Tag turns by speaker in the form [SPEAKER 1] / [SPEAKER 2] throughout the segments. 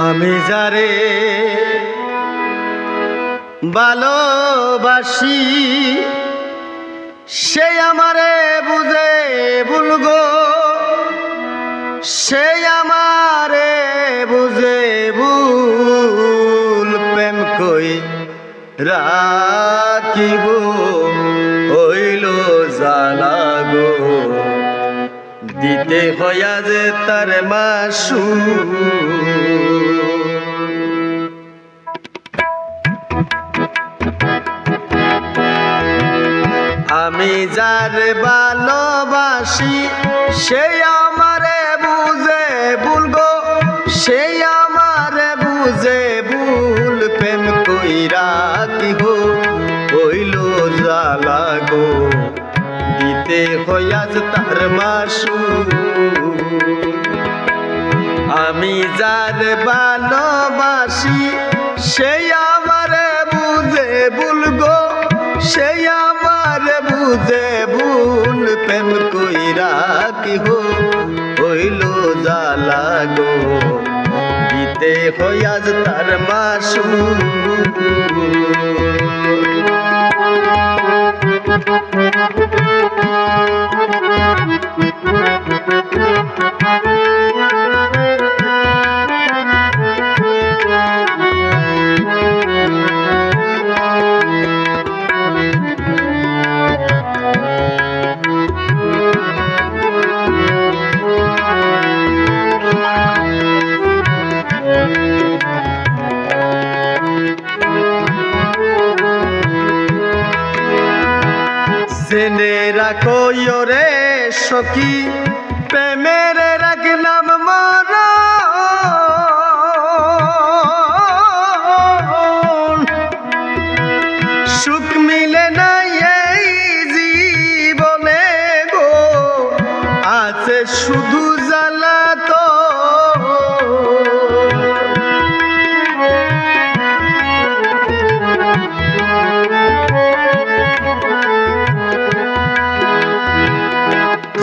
[SPEAKER 1] আমি যারে ভালোবাসি সে আমারে বুঝে ভুলগো সে আমারে বুঝে ভুল প্রেম কই রাখিব, হইল জালাগো দিতে হইয়া যে তার মাসু যার ভালোবাসি সেই আমারে বুঝে ভুলগো সে আমারে বুঝে ভুল প্রেম কইরা কি হো? হইল জালা গো, দিতে হইয়াজ তার মাসু আমি যার ভালোবাসি সেই আমারে বুঝে ভুলগো সেই আমারে বুঝে ভুল প্রেম কইরা কি হো? হইল জালা গো। দিতে হইয়াজ তার মাসু জেনে রাখো রে সখী প্রেমের রাখলাম মর সুখ মিলে না এই জীবনে গো আছে শুধু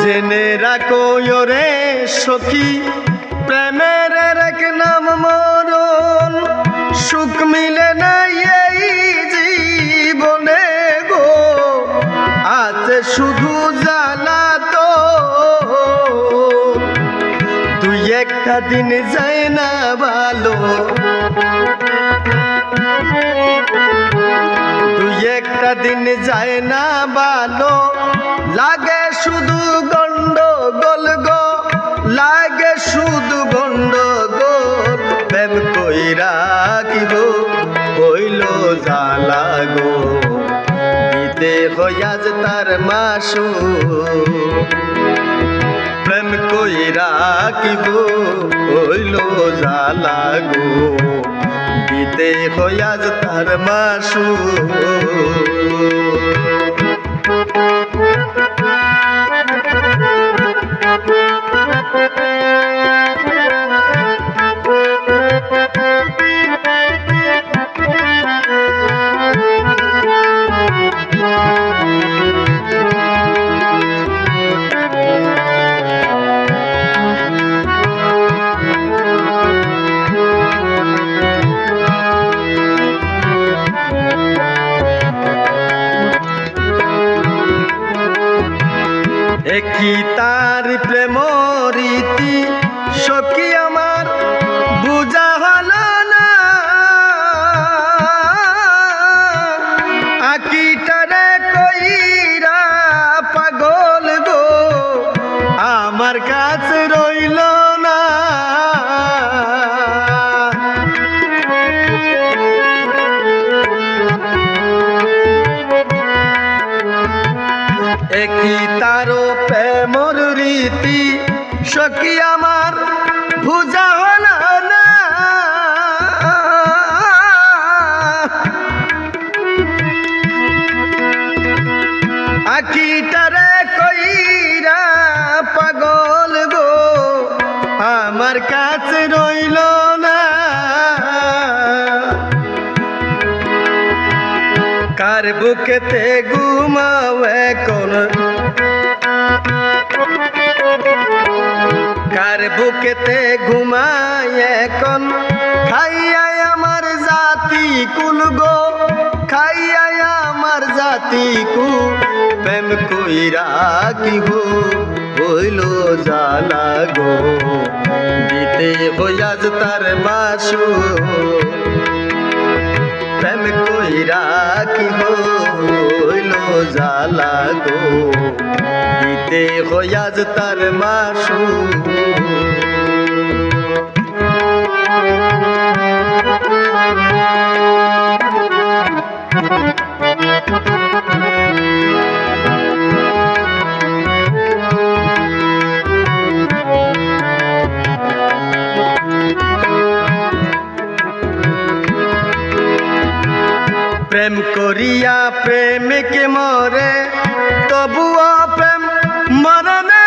[SPEAKER 1] জেনে রাখো রে সখী, প্রেমের এক নাম মরণ। সুখ মিলে না এই জীবনে গো। আছে শুধু জ্বালা তো। তুই একটা দিন যায় না ভালো। একটা দিন যায় না ভালো। লাগে শুধু হইয়াজ তার মাসু প্রেম কই রাখিব হইল জালা গো। দিতে হইয়াজ তার মাসু একই তার প্রেম রীতি, সখী আমার বুঝা হলো না। আকিটারে কইরা পাগল গো, আমার কাছে রইল প্রেমর রীতি সখী আমার, ভুজা আখিটারে কইরা পাগল গো, আমার কাছে রইল না। কার বুকেতে ঘুমাও এখন? বুকেতে ঘুমায় এখন। খাইয়াই আমার জাতি কুল গো। খাইয়াই আমার জাতি কু। প্রেম কইরা কি হো? হইল জালা গো। দিতে হইয়াজ তার মাসু প্রেম কইরা কি হইল জালা গো। দিতে হইয়াজ তার মাসু। প্রেম করিয়া প্রেমিকে মরে তবুও প্রেম মরে না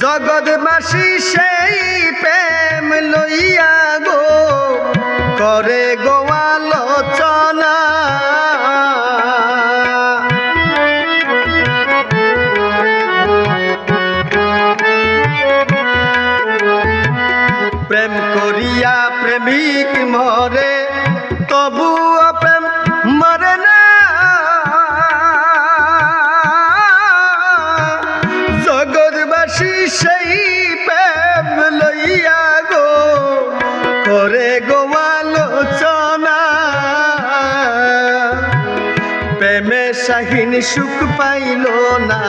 [SPEAKER 1] জগৎবাসী সেই প্রেম লইয়া প্রেমিক মরে তবু প্রেম মরে না। জগৎবাসী সেই প্রেম লইয়া গো, করে গোয়ালোচনা প্রেমে শাহিন সুখ পাইল না।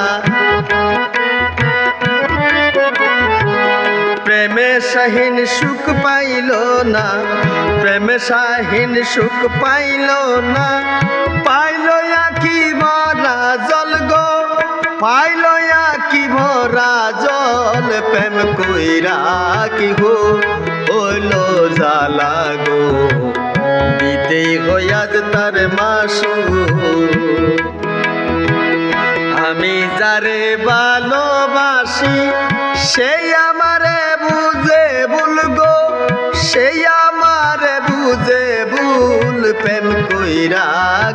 [SPEAKER 1] প্রেমে শাহিন সুখ পাইল না, প্রেমে শাহিন সুখ পাইল না। পাইল কি ভরা জল গো, পাইল কি ভরা জল, প্রেম কইরা কি গো হইল জালা গো। দিতে হইয়াজ তার মাসু আমি যারে ভালোবাসি, সেই আমারে সেই আমারে বুঝে ভুল প্রেম কইরা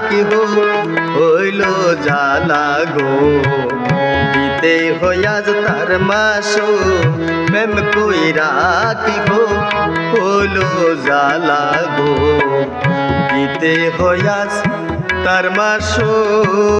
[SPEAKER 1] কি হইল জালা গো। দিতে হইয়াজ তার মাসো, প্রেম কইরা কি হইল জালা গো। দিতে হইয়াজ তার মাসো।